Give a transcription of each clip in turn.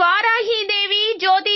இவ்வாறாகி இதை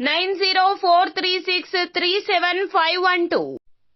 nine zero four three six three seven five one two.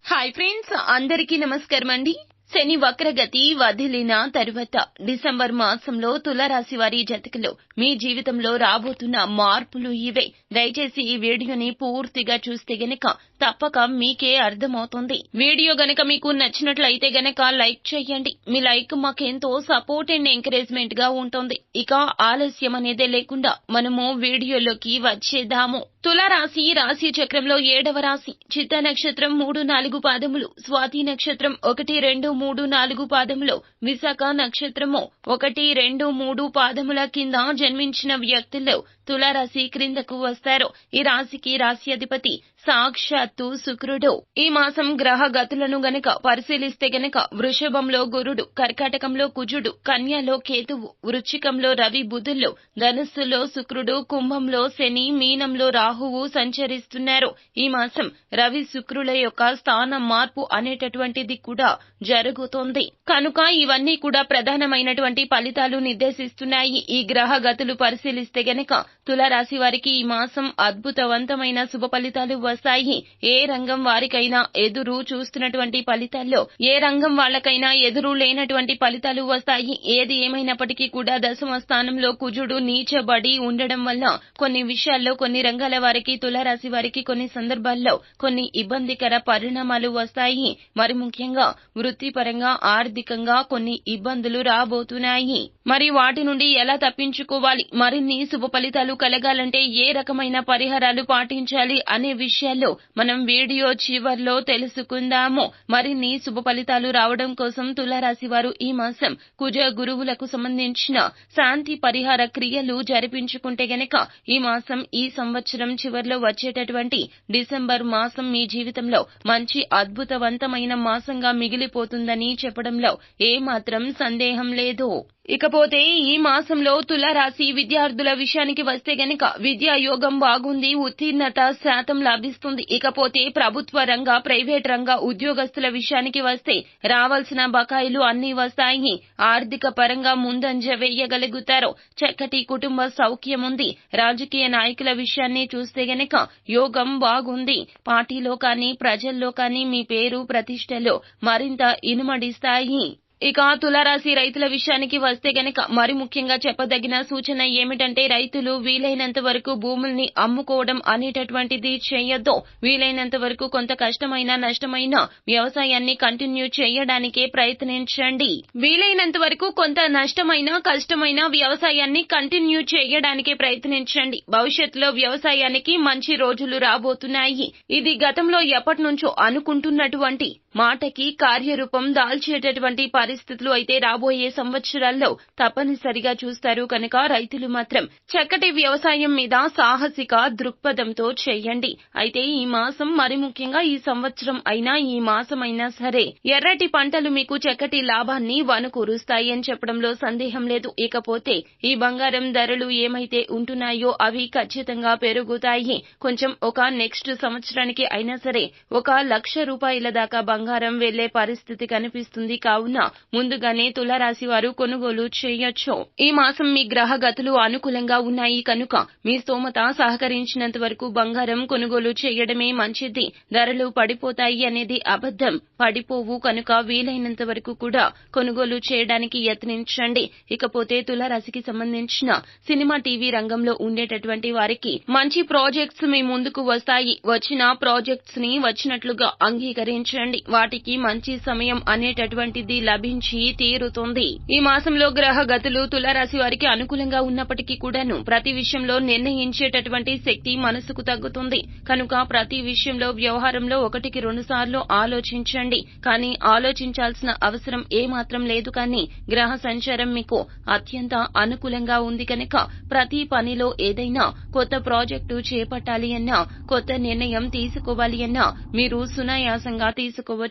Hi friends అందరికీ నమస్కారం అండి శని వక్రగతి వదిలిన తరువాత డిసెంబర్ మాసంలో తులరాశి వారి జతకలో మీ జీవితంలో రాబోతున్న మార్పులు ఇవే. దయచేసి ఈ వీడియోని పూర్తిగా చూస్తే గనక తప్పక మీకే అర్థమవుతుంది. వీడియో గనక మీకు నచ్చినట్లయితే గనక లైక్ చేయండి. మీ లైక్ మాకెంతో సపోర్ట్ అండ్ ఎంకరేజ్మెంట్గా ఉంటుంది. ఇక ఆలస్యం అనేదే లేకుండా మనము వీడియోలోకి వచ్చేద్దాము. తులారాశి రాశి చక్రంలో ఏడవ రాశి. చిత్త నక్షత్రం మూడు నాలుగు పాదములు. స్వాతి నక్షత్రం ఒకటి రెండు మూడు నాలుగు పాదములు. విశాఖ నక్షత్రము ఒకటి రెండు మూడు పాదముల కింద జన్మించిన వ్యక్తుల్లో తులారాశి క్రిందకు వస్తారు. ఈ రాశికి రాశి అధిపతి సాక్షాత్తు శుక్రుడు. ఈ మాసం గ్రహ గతులను గనక పరిశీలిస్తే గనక వృషభంలో గురుడు కర్కాటకంలో కుజుడు కన్యలో కేతువు వృచ్చికంలో రవి బుధుల్లో ధనుస్సులో శుక్రుడు కుంభంలో శని మీనంలో రాహువు సంచరిస్తున్నారు. ఈ మాసం రవి శుక్రుల యొక్క స్థానం మార్పు అనేటటువంటిది కూడా జరుగుతోంది. కనుక ఇవన్నీ కూడా ప్రధానమైనటువంటి ఫలితాలు నిర్దేశిస్తున్నాయి. ఈ గ్రహ గతులు పరిశీలిస్తే గనక తులారాశి వారికి ఈ మాసం అద్భుతవంతమైన శుభ ఫలితాలు వస్తాయి ఏ రంగం వారికైనా ఎదురు చూస్తున్నటువంటి ఫలితాల్లో ఏ రంగం వాళ్ళకైనా ఎదురు లేనటువంటి ఫలితాలు వస్తాయి. ఏది ఏమైనప్పటికీ కూడా దశమ స్థానంలో కుజుడు నీచబడి ఉండడం వల్ల కొన్ని విషయాల్లో కొన్ని రంగాల వారికి తులారాశి వారికి కొన్ని సందర్భాల్లో కొన్ని ఇబ్బందికర పరిణామాలు వస్తాయి. మరి ముఖ్యంగా వృత్తిపరంగా ఆర్థికంగా కొన్ని ఇబ్బందులు రాబోతున్నాయి. మరి వాటి నుండి ఎలా తప్పించుకోవాలి? మరిన్ని శుభ ఫలితాలు కలగాలంటే ఏ రకమైన పరిహారాలు పాటించాలి అనే విషయం విషయాల్లో మనం వీడియో చివర్లో తెలుసుకుందాము. మరిన్ని శుభ ఫలితాలు రావడం కోసం తులారాశి వారు ఈ మాసం కుజ గురువులకు సంబంధించిన శాంతి పరిహార క్రియలు జరిపించుకుంటే గనక ఈ మాసం ఈ సంవత్సరం చివర్లో వచ్చేటటువంటి డిసెంబర్ మాసం మీ జీవితంలో మంచి అద్భుతవంతమైన మాసంగా మిగిలిపోతుందని చెప్పడంలో ఏమాత్రం సందేహం లేదు. ఇకపోతే ఈ మాసంలో తులారాశి విద్యార్థుల విషయానికి వస్తే గనక విద్యాయోగం బాగుంది ఉత్తీర్ణత శాతం లభిస్తుంది. ఇకపోతే ప్రభుత్వ రంగ ప్రైవేట్ రంగ ఉద్యోగస్తుల విషయానికి వస్తే రావాల్సిన బకాయిలు అన్ని వస్తాయి. ఆర్థిక పరంగా ముందంజ వేయగలుగుతారు. చక్కటి కుటుంబ సౌఖ్యం ఉంది. రాజకీయ నాయకుల విషయాన్ని చూస్తే గనక యోగం బాగుంది. పార్టీలో కానీ ప్రజల్లో కానీ మీ పేరు ప్రతిష్టలు మరింత ఇనుమడిస్తాయి. ఇక తులారాశి రైతుల విషయానికి వస్తే గనక మరి ముఖ్యంగా చెప్పదగిన సూచన ఏమిటంటే రైతులు వీలైనంత వరకు భూముల్ని అమ్ముకోవడం అనేటటువంటిది చేయొద్దు. వీలైనంత వరకు కొంత కష్టమైన నష్టమైన వ్యవసాయాన్ని కంటిన్యూ చేయడానికే ప్రయత్నించండి. వీలైనంత వరకు కొంత నష్టమైన కష్టమైన వ్యవసాయాన్ని కంటిన్యూ చేయడానికే ప్రయత్నించండి. భవిష్యత్తులో వ్యవసాయానికి మంచి రోజులు రాబోతున్నాయి. ఇది గతంలో ఎప్పటి నుంచో అనుకుంటున్నటువంటి మాటకి కార్యరూపం దాల్చేటటువంటి పరిస్థితులు అయితే రాబోయే సంవత్సరాల్లో తప్పనిసరిగా చూస్తారు. కనుక రైతులు మాత్రం చక్కటి వ్యవసాయం మీద సాహసిక దృక్పథంతో చేయండి. అయితే ఈ మాసం మరి ముఖ్యంగా ఈ సంవత్సరం అయినా ఈ మాసం అయినా సరే ఎర్రటి పంటలు మీకు చక్కటి లాభాన్ని వనుకూరుస్తాయి అని చెప్పడంలో సందేహం లేదు. ఇకపోతే ఈ బంగారం ధరలు ఏమైతే ఉంటున్నాయో అవి ఖచ్చితంగా పెరుగుతాయి. కొంచెం ఒక నెక్స్ట్ సంవత్సరానికి అయినా సరే ఒక లక్ష రూపాయల దాకా బంగారం వెళ్ళే పరిస్థితి కనిపిస్తుంది. కావున ముందుగానే తులారాశి వారు కొనుగోలు చేయొచ్చు. ఈ మాసం మీ గ్రహ గతులు అనుకూలంగా ఉన్నాయి కనుక మీ స్తోమత సహకరించినంత వరకు బంగారం కొనుగోలు చేయడమే మంచిది. ధరలు పడిపోతాయి అనేది అబద్ధం. పడిపోవు కనుక వీలైనంత వరకు కూడా కొనుగోలు చేయడానికి యత్నించండి. ఇకపోతే తులారాశికి సంబంధించిన సినిమా టీవీ రంగంలో ఉండేటటువంటి వారికి మంచి ప్రాజెక్ట్స్ మీ ముందుకు వస్తాయి. వచ్చిన ప్రాజెక్ట్స్ని వచ్చినట్లుగా అంగీకరించండి. వాటికి మంచి సమయం అనేటటువంటిది లభించి తీరుతుంది. ఈ మాసంలో గ్రహ గతులు తులారాశి వారికి అనుకూలంగా ఉన్నప్పటికీ కూడాను ప్రతి విషయంలో నిర్ణయించేటటువంటి శక్తి మనసుకు తగ్గుతుంది. కనుక ప్రతి విషయంలో వ్యవహారంలో ఒకటికి రెండు సార్లు ఆలోచించండి. కానీ ఆలోచించాల్సిన అవసరం ఏమాత్రం లేదు కానీ గ్రహ సంచారం మీకు అత్యంత అనుకూలంగా ఉంది కనుక ప్రతి పనిలో ఏదైనా కొత్త ప్రాజెక్టు చేపట్టాలి అన్నా కొత్త నిర్ణయం తీసుకోవాలి అన్నా మీరు సునాయాసంగా తీసుకోవచ్చు.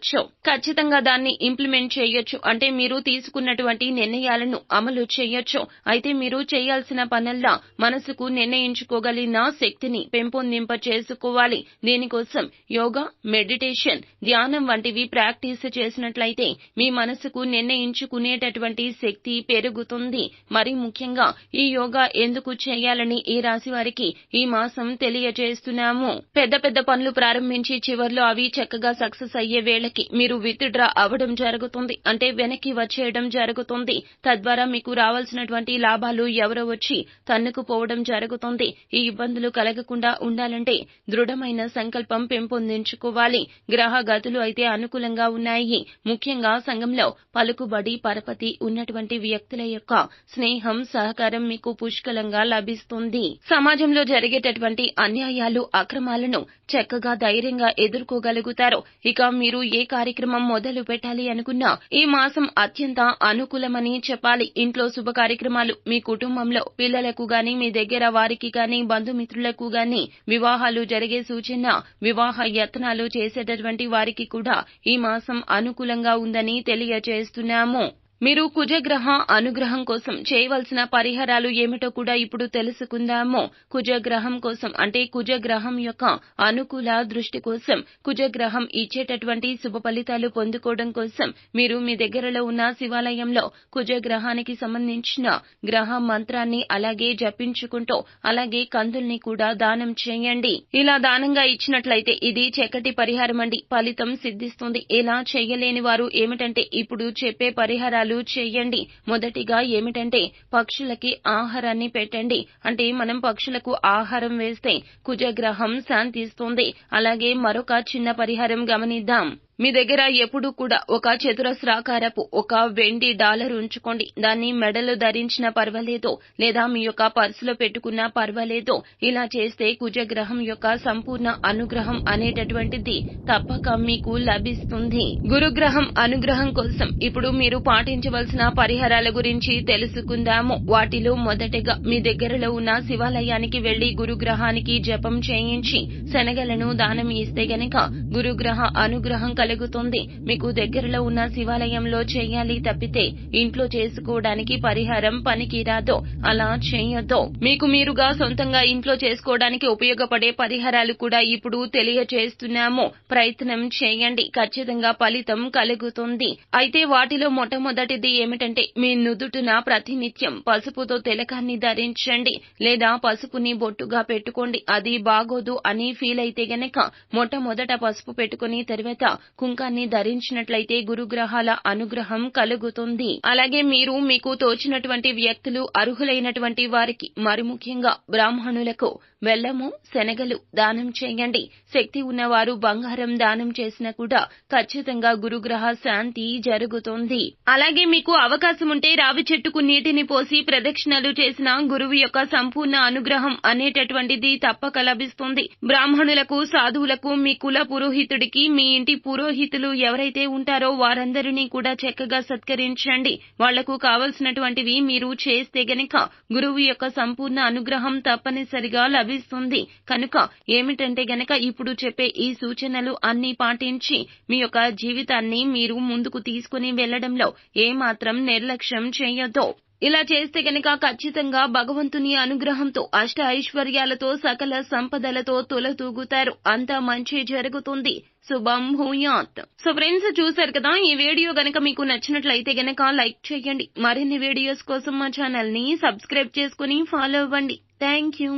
ఖచ్చితంగా దాన్ని ఇంప్లిమెంట్ చేయొచ్చు. అంటే మీరు తీసుకున్నటువంటి నిర్ణయాలను అమలు చేయొచ్చు. అయితే మీరు చేయాల్సిన పనుల్లా మనసుకు నిర్ణయించుకోగలిగిన శక్తిని పెంపొందింప చేసుకోవాలి దీనికోసం యోగా మెడిటేషన్ ధ్యానం వంటివి ప్రాక్టీస్ చేసినట్లయితే మీ మనసుకు నిర్ణయించుకునేటటువంటి శక్తి పెరుగుతుంది. మరి ముఖ్యంగా ఈ యోగా ఎందుకు చేయాలని ఈ రాశి వారికి ఈ మాసం తెలియజేస్తున్నాము. పెద్ద పెద్ద పనులు ప్రారంభించి చివర్లో అవి చక్కగా సక్సెస్ అయ్యే వేళకి మీరు విత్ డ్రా అవ్వడం జరుగుతుంది. అంటే వెనక్కి వచ్చేయడం జరుగుతుంది. తద్వారా మీకు రావాల్సినటువంటి లాభాలు ఎవరో వచ్చి తన్నుకుపోవడం జరుగుతుంది. ఈ ఇబ్బందులు కలగకుండా ఉండాలంటే దృఢమైన సంకల్పం పెంపొందించుకోవాలి. గ్రహ గతులు అయితే అనుకూలంగా ఉన్నాయి. ముఖ్యంగా సంఘంలో పలుకుబడి పరపతి ఉన్నటువంటి వ్యక్తుల యొక్క స్నేహం సహకారం మీకు పుష్కలంగా లభిస్తుంది. సమాజంలో జరిగేటటువంటి అన్యాయాలు అక్రమాలను చక్కగా ధైర్యంగా ఎదుర్కోగలుగుతారు. ఇక మీరు ఏ కార్యక్రమం మొదలు పెట్టాలి అనుకున్నా ఈ మాసం అత్యంత అనుకూలమని చెప్పాలి. ఇంట్లో శుభ కార్యక్రమాలు మీ కుటుంబంలో పిల్లలకు గాని మీ దగ్గర వారికి గాని బంధుమిత్రులకు గాని వివాహాలు జరిగే సూచన వివాహ యత్నాలు చేసేటటువంటి వారికి కూడా ఈ మాసం అనుకూలంగా ఉందని తెలియజేస్తున్నాము మీరు కుజగ్రహ అనుగ్రహం కోసం చేయవలసిన పరిహారాలు ఏమిటో కూడా ఇప్పుడు తెలుసుకుందాము. కుజగ్రహం కోసం అంటే కుజగ్రహం యొక్క అనుకూల దృష్టి కోసం కుజగ్రహం ఇచ్చేటటువంటి శుభ ఫలితాలు పొందుకోవడం కోసం మీరు మీ దగ్గరలో ఉన్న శివాలయంలో కుజగ్రహానికి సంబంధించిన గ్రహ మంత్రాన్ని అలాగే జపించుకుంటూ అలాగే కందుల్ని కూడా దానం చేయండి. ఇలా దానంగా ఇచ్చినట్లయితే ఇది చక్కటి పరిహారం అండి. ఫలితం సిద్ధిస్తుంది. ఇలా చేయలేని వారు ఏమిటంటే ఇప్పుడు చెప్పే పరిహారాలు చేయండి. మొదటిగా ఏమిటంటే పక్షులకి ఆహారాన్ని పెట్టండి. అంటే మనం పక్షులకు ఆహారం వేస్తే కుజగ్రహం శాంతిస్తుంది. అలాగే మరొక చిన్న పరిహారం గమనిద్దాం. మీ దగ్గర ఎప్పుడు కూడా ఒక చతురస్రాకారపు ఒక వెండి డాలర్ ఉంచుకోండి. దాన్ని మెడలు ధరించిన పర్వాలేదు లేదా మీ యొక్క పర్సులో పెట్టుకున్నా పర్వాలేదు. ఇలా చేస్తే కుజగ్రహం యొక్క సంపూర్ణ అనుగ్రహం అనేటటువంటిది తప్పక మీకు లభిస్తుంది. గురుగ్రహం అనుగ్రహం కోసం ఇప్పుడు మీరు పాటించవలసిన పరిహారాల గురించి తెలుసుకుందాము. వాటిలో మొదటగా మీ దగ్గరలో ఉన్న శివాలయానికి వెళ్ళి గురుగ్రహానికి జపం చేయించి శనగలను దానం ఇస్తే గనక గురుగ్రహ అనుగ్రహం కలుగుతుంది. మీకు దగ్గరలో ఉన్న శివాలయంలో చేయాలి తప్పితే ఇంట్లో చేసుకోవడానికి పరిహారం పనికిరాదు. అలా చేయొద్దు. మీకు మీరుగా సొంతంగా ఇంట్లో చేసుకోవడానికి ఉపయోగపడే పరిహారాలు కూడా ఇప్పుడు తెలియచేస్తున్నాము. ప్రయత్నం చేయండి. ఖచ్చితంగా ఫలితం కలుగుతుంది. అయితే వాటిలో మొట్టమొదటిది ఏమిటంటే మీ నుదుటిన ప్రతినిత్యం పసుపుతో తిలకాన్ని ధరించండి. లేదా పసుపుని బొట్టుగా పెట్టుకోండి. అది బాగోదు అని ఫీల్ అయితే గనక మొట్టమొదట పసుపు పెట్టుకుని తర్వాత కుంకాన్ని ధరించినట్లయితే గురుగ్రహాల అనుగ్రహం కలుగుతుంది. అలాగే మీరు మీకు తోచినటువంటి వ్యక్తులు అర్హులైనటువంటి వారికి మరి ముఖ్యంగా బ్రాహ్మణులకు బెల్లము శనగలు దానం చేయండి. శక్తి ఉన్నవారు బంగారం దానం చేసినా కూడా ఖచ్చితంగా గురుగ్రహ శాంతి జరుగుతుంది. అలాగే మీకు అవకాశం ఉంటే రావి చెట్టుకు నీటిని పోసి ప్రదక్షిణలు చేసిన గురువు యొక్క సంపూర్ణ అనుగ్రహం అనేటటువంటిది తప్పక లభిస్తుంది. బ్రాహ్మణులకు సాధువులకు మీ కుల పురోహితుడికి మీ ఇంటి పురోహితులు ఎవరైతే ఉంటారో వారందరినీ కూడా చక్కగా సత్కరించండి. వాళ్ళకు కావలసినటువంటివి మీరు చేస్తే గనక గురువు యొక్క సంపూర్ణ అనుగ్రహం తప్పనిసరిగా లభిస్తుంది. కనుక ఏమిటంటే గనక ఇప్పుడు చెప్పే ఈ సూచనలు అన్ని పాటించి మీ యొక్క జీవితాన్ని మీరు ముందుకు తీసుకుని వెళ్ళడంలో ఏమాత్రం నిర్లక్ష్యం చేయొద్దు. ఇలా చేస్తే గనక ఖచ్చితంగా భగవంతుని అనుగ్రహంతో అష్ట ఐశ్వర్యాలతో సకల సంపదలతో తొలతూగుతారు. అంతా మంచి జరుగుతుంది. శుభం భూయాత్ సో ఫ్రెండ్స్ చూసారు కదా ఈ వీడియో గనక మీకు నచ్చినట్లయితే గనక లైక్ చేయండి. మరిన్ని వీడియోస్ కోసం మా ఛానల్ని సబ్స్క్రైబ్ చేసుకుని ఫాలో అవ్వండి. Thank you